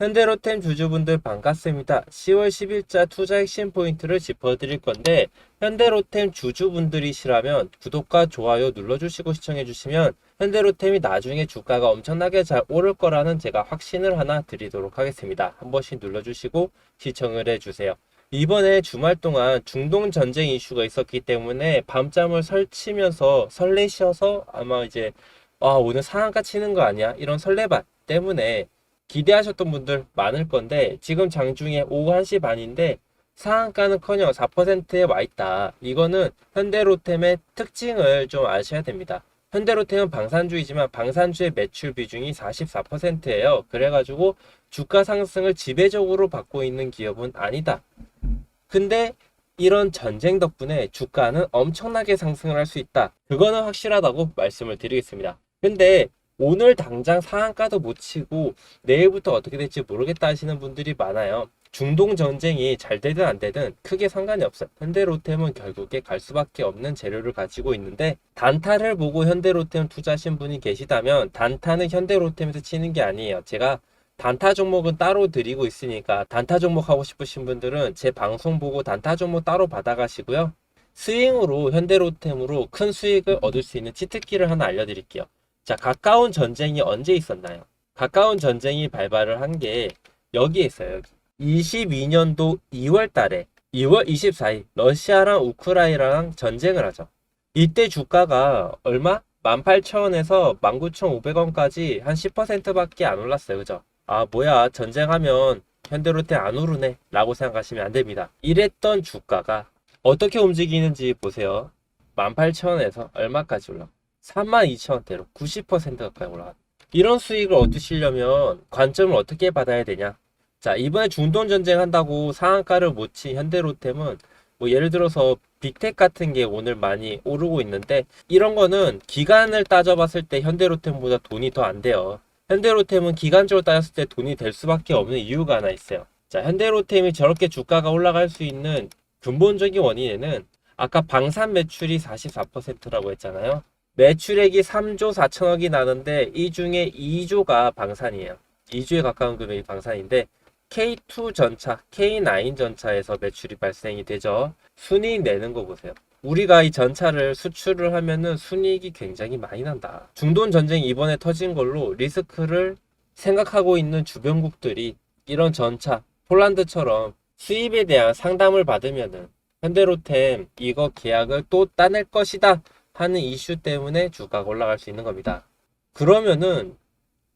현대로템 주주분들 반갑습니다. 10월 10일자 투자 핵심 포인트를 짚어드릴 건데 현대로템 주주분들이시라면 구독과 좋아요 눌러주시고 시청해주시면 현대로템이 나중에 주가가 엄청나게 잘 오를 거라는 제가 확신을 하나 드리도록 하겠습니다. 한 번씩 눌러주시고 시청을 해주세요. 이번에 주말 동안 중동 전쟁 이슈가 있었기 때문에 밤잠을 설치면서 설레셔서 아마 이제 아 오늘 상한가 치는 거 아니야? 이런 설레발 때문에 기대하셨던 분들 많을 건데 지금 장중에 오후 1시 반인데 상한가는커녕 4%에 와 있다. 이거는 현대로템의 특징을 좀 아셔야 됩니다. 현대로템은 방산주이지만 방산주의 매출 비중이 44%예요. 그래가지고 주가 상승을 지배적으로 받고 있는 기업은 아니다. 근데 이런 전쟁 덕분에 주가는 엄청나게 상승을 할 수 있다. 그거는 확실하다고 말씀을 드리겠습니다. 근데 오늘 당장 상한가도 못 치고 내일부터 어떻게 될지 모르겠다 하시는 분들이 많아요. 중동 전쟁이 잘 되든 안 되든 크게 상관이 없어요. 현대로템은 결국에 갈 수밖에 없는 재료를 가지고 있는데 단타를 보고 현대로템 투자하신 분이 계시다면 단타는 현대로템에서 치는 게 아니에요. 제가 단타 종목은 따로 드리고 있으니까 단타 종목 하고 싶으신 분들은 제 방송 보고 단타 종목 따로 받아가시고요. 스윙으로 현대로템으로 큰 수익을 얻을 수 있는 치트키를 하나 알려드릴게요. 자, 가까운 전쟁이 언제 있었나요? 가까운 전쟁이 발발을 한 게 여기에 있어요. 여기. 22년도 2월 달에 2월 24일 러시아랑 우크라이나랑 전쟁을 하죠. 이때 주가가 얼마? 18,000원에서 19,500원까지 한 10%밖에 안 올랐어요. 그죠? 아, 뭐야. 전쟁하면 현대로템 안 오르네. 라고 생각하시면 안 됩니다. 이랬던 주가가 어떻게 움직이는지 보세요. 18,000원에서 얼마까지 올라? 32,000원대로 90% 가까이 올라가. 이런 수익을 얻으시려면 관점을 어떻게 받아야 되냐? 자, 이번에 중동 전쟁 한다고 상한가를 못 친 현대로템은 뭐 예를 들어서 빅텍 같은 게 오늘 많이 오르고 있는데 이런 거는 기간을 따져봤을 때 현대로템보다 돈이 더 안 돼요. 현대로템은 기간적으로 따졌을 때 돈이 될 수밖에 없는 이유가 하나 있어요. 자, 현대로템이 저렇게 주가가 올라갈 수 있는 근본적인 원인에는 아까 방산 매출이 44%라고 했잖아요. 매출액이 3조 4천억이 나는데 이 중에 2조가 방산이에요. 2조에 가까운 금액이 방산인데 K2 전차, K9 전차에서 매출이 발생이 되죠. 순이익 내는 거 보세요. 우리가 이 전차를 수출을 하면은 순이익이 굉장히 많이 난다. 중동 전쟁이 이번에 터진 걸로 리스크를 생각하고 있는 주변국들이 이런 전차, 폴란드처럼 수입에 대한 상담을 받으면은 현대로템 이거 계약을 또 따낼 것이다 하는 이슈 때문에 주가가 올라갈 수 있는 겁니다. 그러면은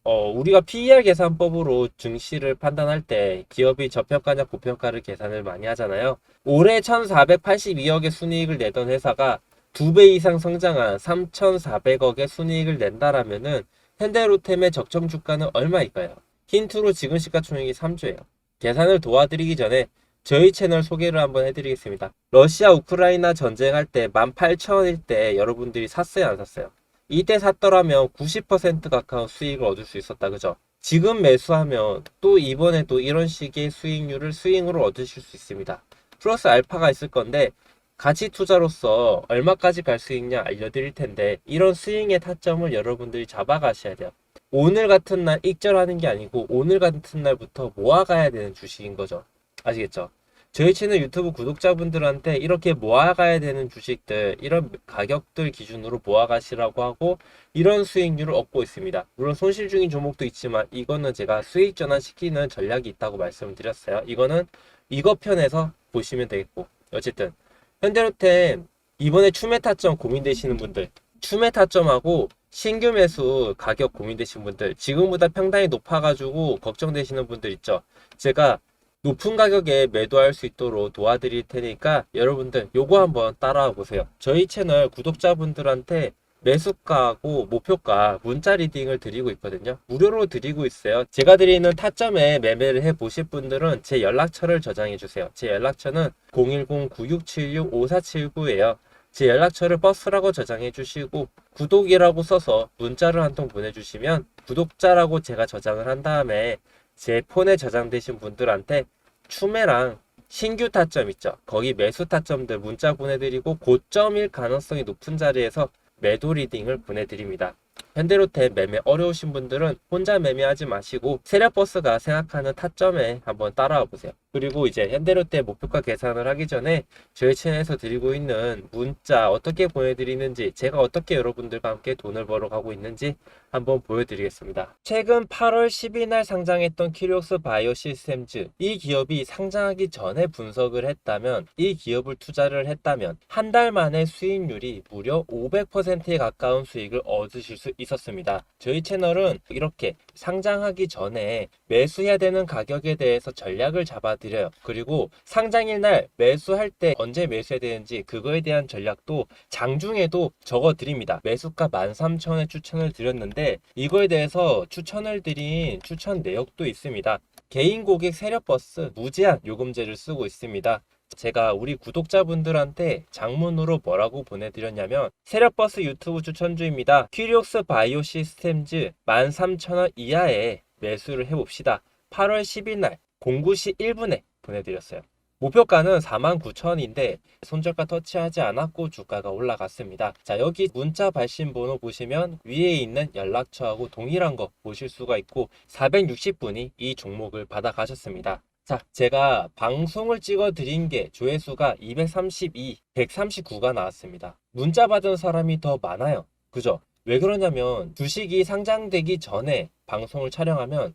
어, 우리가 PER 계산법으로 증시를 판단할 때 기업이 저평가냐 고평가를 계산을 많이 하잖아요. 올해 1,482억의 순이익을 내던 회사가 두 배 이상 성장한 3,400억의 순이익을 낸다라면은 현대로템의 적정 주가는 얼마일까요? 힌트로 지금 시가총액이 3조예요. 계산을 도와드리기 전에 저희 채널 소개를 한번 해드리겠습니다. 러시아 우크라이나 전쟁할 때 18,000원일 때 여러분들이 샀어요 안 샀어요? 이때 샀더라면 90% 가까운 수익을 얻을 수 있었다 그죠? 지금 매수하면 또 이번에 또 이런 식의 수익률을 스윙으로 얻으실 수 있습니다. 플러스 알파가 있을 건데 가치 투자로서 얼마까지 갈 수 있냐 알려드릴 텐데 이런 스윙의 타점을 여러분들이 잡아가셔야 돼요. 오늘 같은 날 익절하는 게 아니고 오늘 같은 날부터 모아가야 되는 주식인 거죠. 아시겠죠? 저희 채널 유튜브 구독자분들한테 이렇게 모아가야 되는 주식들, 이런 가격들 기준으로 모아가시라고 하고, 이런 수익률을 얻고 있습니다. 물론 손실 중인 종목도 있지만, 이거는 제가 수익 전환시키는 전략이 있다고 말씀을 드렸어요. 이거는 이거 편에서 보시면 되겠고, 어쨌든, 현대로템 이번에 추매 타점 고민되시는 분들, 추매 타점하고 신규 매수 가격 고민되시는 분들, 지금보다 평단이 높아가지고 걱정되시는 분들 있죠. 제가 높은 가격에 매도할 수 있도록 도와드릴 테니까 여러분들 요거 한번 따라와 보세요. 저희 채널 구독자분들한테 매수가하고 목표가 문자 리딩을 드리고 있거든요. 무료로 드리고 있어요. 제가 드리는 타점에 매매를 해 보실 분들은 제 연락처를 저장해 주세요. 제 연락처는 010-9676-5479예요. 제 연락처를 버스라고 저장해 주시고 구독이라고 써서 문자를 한 통 보내주시면 구독자라고 제가 저장을 한 다음에 제 폰에 저장되신 분들한테 추매랑 신규 타점 있죠. 거기 매수 타점들 문자 보내드리고 고점일 가능성이 높은 자리에서 매도 리딩을 보내드립니다. 현대로테 매매 어려우신 분들은 혼자 매매하지 마시고 세력버스가 생각하는 타점에 한번 따라와 보세요. 그리고 이제 현대로테 목표가 계산을 하기 전에 저희 채널에서 드리고 있는 문자 어떻게 보내드리는지 제가 어떻게 여러분들과 함께 돈을 벌어 가고 있는지 한번 보여드리겠습니다. 최근 8월 10일 날 상장했던 키리옥스 바이오 시스템즈 이 기업이 상장하기 전에 분석을 했다면 이 기업을 투자를 했다면 한 달 만에 수익률이 무려 500%에 가까운 수익을 얻으실 수 있었습니다. 저희 채널은 이렇게 상장하기 전에 매수해야 되는 가격에 대해서 전략을 잡아 드려요. 그리고 상장일 날 매수할 때 언제 매수해야 되는지 그거에 대한 전략도 장중에도 적어 드립니다. 매수가 13,000원에 추천을 드렸는데 이거에 대해서 추천을 드린 추천 내역도 있습니다. 개인 고객 세력버스 무제한 요금제를 쓰고 있습니다. 제가 우리 구독자분들한테 장문으로 뭐라고 보내드렸냐면 세력버스 유튜브 추천주입니다. 퀴리옥스 바이오 시스템즈 13,000원 이하에 매수를 해봅시다. 8월 10일 날 09시 1분에 보내드렸어요. 목표가는 49,000원인데 손절가 터치하지 않았고 주가가 올라갔습니다. 자 여기 문자 발신 번호 보시면 위에 있는 연락처하고 동일한 거 보실 수가 있고 460분이 이 종목을 받아가셨습니다. 자, 제가 방송을 찍어 드린 게 조회수가 232, 139가 나왔습니다. 문자 받은 사람이 더 많아요. 그죠? 왜 그러냐면 주식이 상장되기 전에 방송을 촬영하면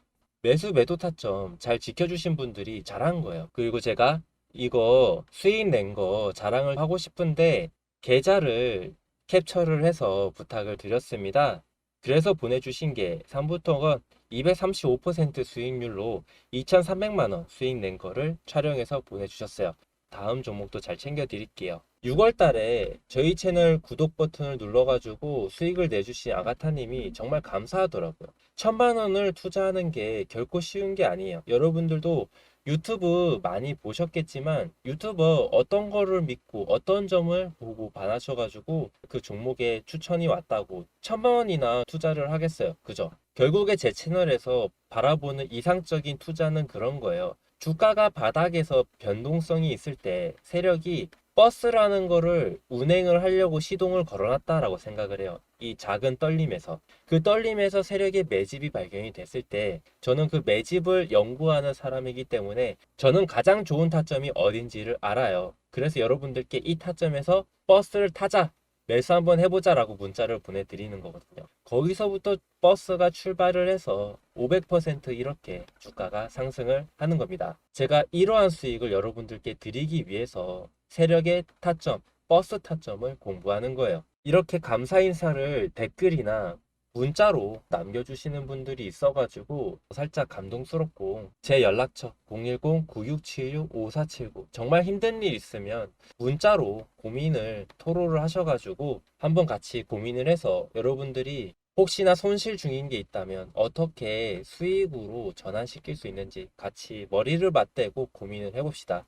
매수 매도 타점 잘 지켜주신 분들이 잘한 거예요. 그리고 제가 이거 수익 낸 거 자랑을 하고 싶은데 계좌를 캡처를 해서 부탁을 드렸습니다. 그래서 보내주신 게 3부터건 235% 수익률로 2,300만 원 수익 낸 거를 촬영해서 보내주셨어요. 다음 종목도 잘 챙겨 드릴게요. 6월 달에 저희 채널 구독 버튼을 눌러가지고 수익을 내주신 아가타님이 정말 감사하더라고요. 천만 원을 투자하는 게 결코 쉬운 게 아니에요. 여러분들도 유튜브 많이 보셨겠지만 유튜버 어떤 거를 믿고 어떤 점을 보고 반하셔가지고 그 종목에 추천이 왔다고 천만 원이나 투자를 하겠어요. 그죠? 결국에 제 채널에서 바라보는 이상적인 투자는 그런 거예요. 주가가 바닥에서 변동성이 있을 때 세력이 버스라는 거를 운행을 하려고 시동을 걸어놨다라고 생각을 해요. 이 작은 떨림에서. 그 떨림에서 세력의 매집이 발견이 됐을 때 저는 그 매집을 연구하는 사람이기 때문에 저는 가장 좋은 타점이 어딘지를 알아요. 그래서 여러분들께 이 타점에서 버스를 타자! 매수 한번 해보자 라고 문자를 보내드리는 거거든요. 거기서부터 버스가 출발을 해서 500% 이렇게 주가가 상승을 하는 겁니다. 제가 이러한 수익을 여러분들께 드리기 위해서 세력의 타점, 버스 타점을 공부하는 거예요. 이렇게 감사 인사를 댓글이나 문자로 남겨주시는 분들이 있어가지고 살짝 감동스럽고 제 연락처 010-9676-5479 정말 힘든 일 있으면 문자로 고민을 토로를 하셔가지고 한번 같이 고민을 해서 여러분들이 혹시나 손실 중인 게 있다면 어떻게 수익으로 전환시킬 수 있는지 같이 머리를 맞대고 고민을 해봅시다.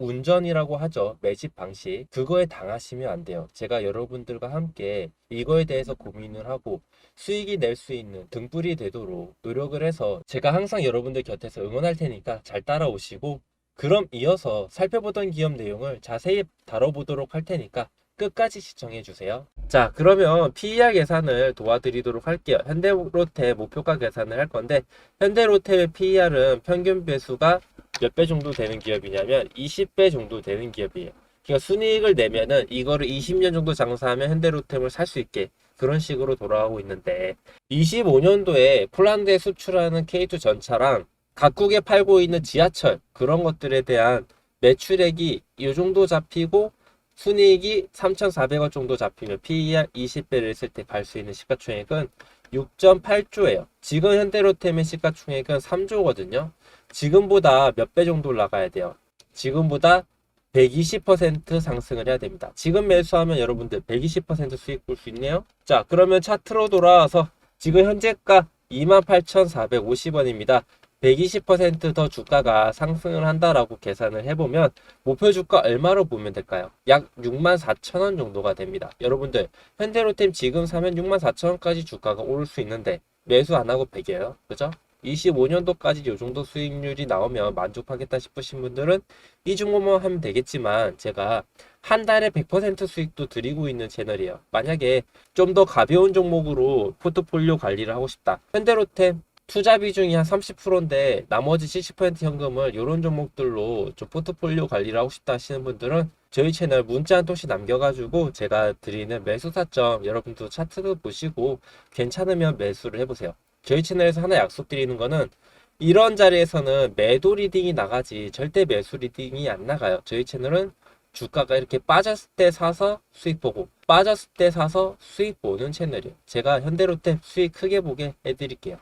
운전이라고 하죠. 매집 방식. 그거에 당하시면 안 돼요. 제가 여러분들과 함께 이거에 대해서 고민을 하고 수익이 낼 수 있는 등불이 되도록 노력을 해서 제가 항상 여러분들 곁에서 응원할 테니까 잘 따라오시고 그럼 이어서 살펴보던 기업 내용을 자세히 다뤄보도록 할 테니까 끝까지 시청해 주세요. 자, 그러면 PER 계산을 도와드리도록 할게요. 현대로테 목표가 계산을 할 건데 현대로테의 PER은 평균 배수가 몇 배 정도 되는 기업이냐면 20배 정도 되는 기업이에요. 그러니까 순이익을 내면은 이거를 20년 정도 장사하면 현대로템을 살 수 있게 그런 식으로 돌아가고 있는데 25년도에 폴란드에 수출하는 K2 전차랑 각국에 팔고 있는 지하철 그런 것들에 대한 매출액이 이 정도 잡히고 순이익이 3,400원 정도 잡히면 PER 20배를 했을 때갈 수 있는 시가총액은 6.8조예요. 지금 현대로템의 시가총액은 3조거든요. 지금보다 몇 배 정도 올라가야 돼요. 지금보다 120% 상승을 해야 됩니다. 지금 매수하면 여러분들 120% 수익 볼 수 있네요. 자, 그러면 차트로 돌아와서 지금 현재가 28,450원입니다. 120%더 주가가 상승을 한다라고 계산을 해보면 목표 주가 얼마로 보면 될까요? 약 64,000원 정도가 됩니다. 여러분들 현대로템 지금 사면 64,000원까지 주가가 오를 수 있는데 매수 안 하고 배겨요. 그죠? 25년도까지 이 정도 수익률이 나오면 만족하겠다 싶으신 분들은 이 종목만 하면 되겠지만 제가 한 달에 100% 수익도 드리고 있는 채널이에요. 만약에 좀 더 가벼운 종목으로 포트폴리오 관리를 하고 싶다. 현대로템 투자 비중이 한 30%인데 나머지 70% 현금을 이런 종목들로 좀 포트폴리오 관리를 하고 싶다 하시는 분들은 저희 채널 문자 한 통씩 남겨가지고 제가 드리는 매수 타점 여러분도 차트도 보시고 괜찮으면 매수를 해보세요. 저희 채널에서 하나 약속드리는 거는 이런 자리에서는 매도 리딩이 나가지 절대 매수 리딩이 안 나가요. 저희 채널은 주가가 이렇게 빠졌을 때 사서 수익 보고 빠졌을 때 사서 수익 보는 채널이에요. 제가 현대로템 수익 크게 보게 해드릴게요.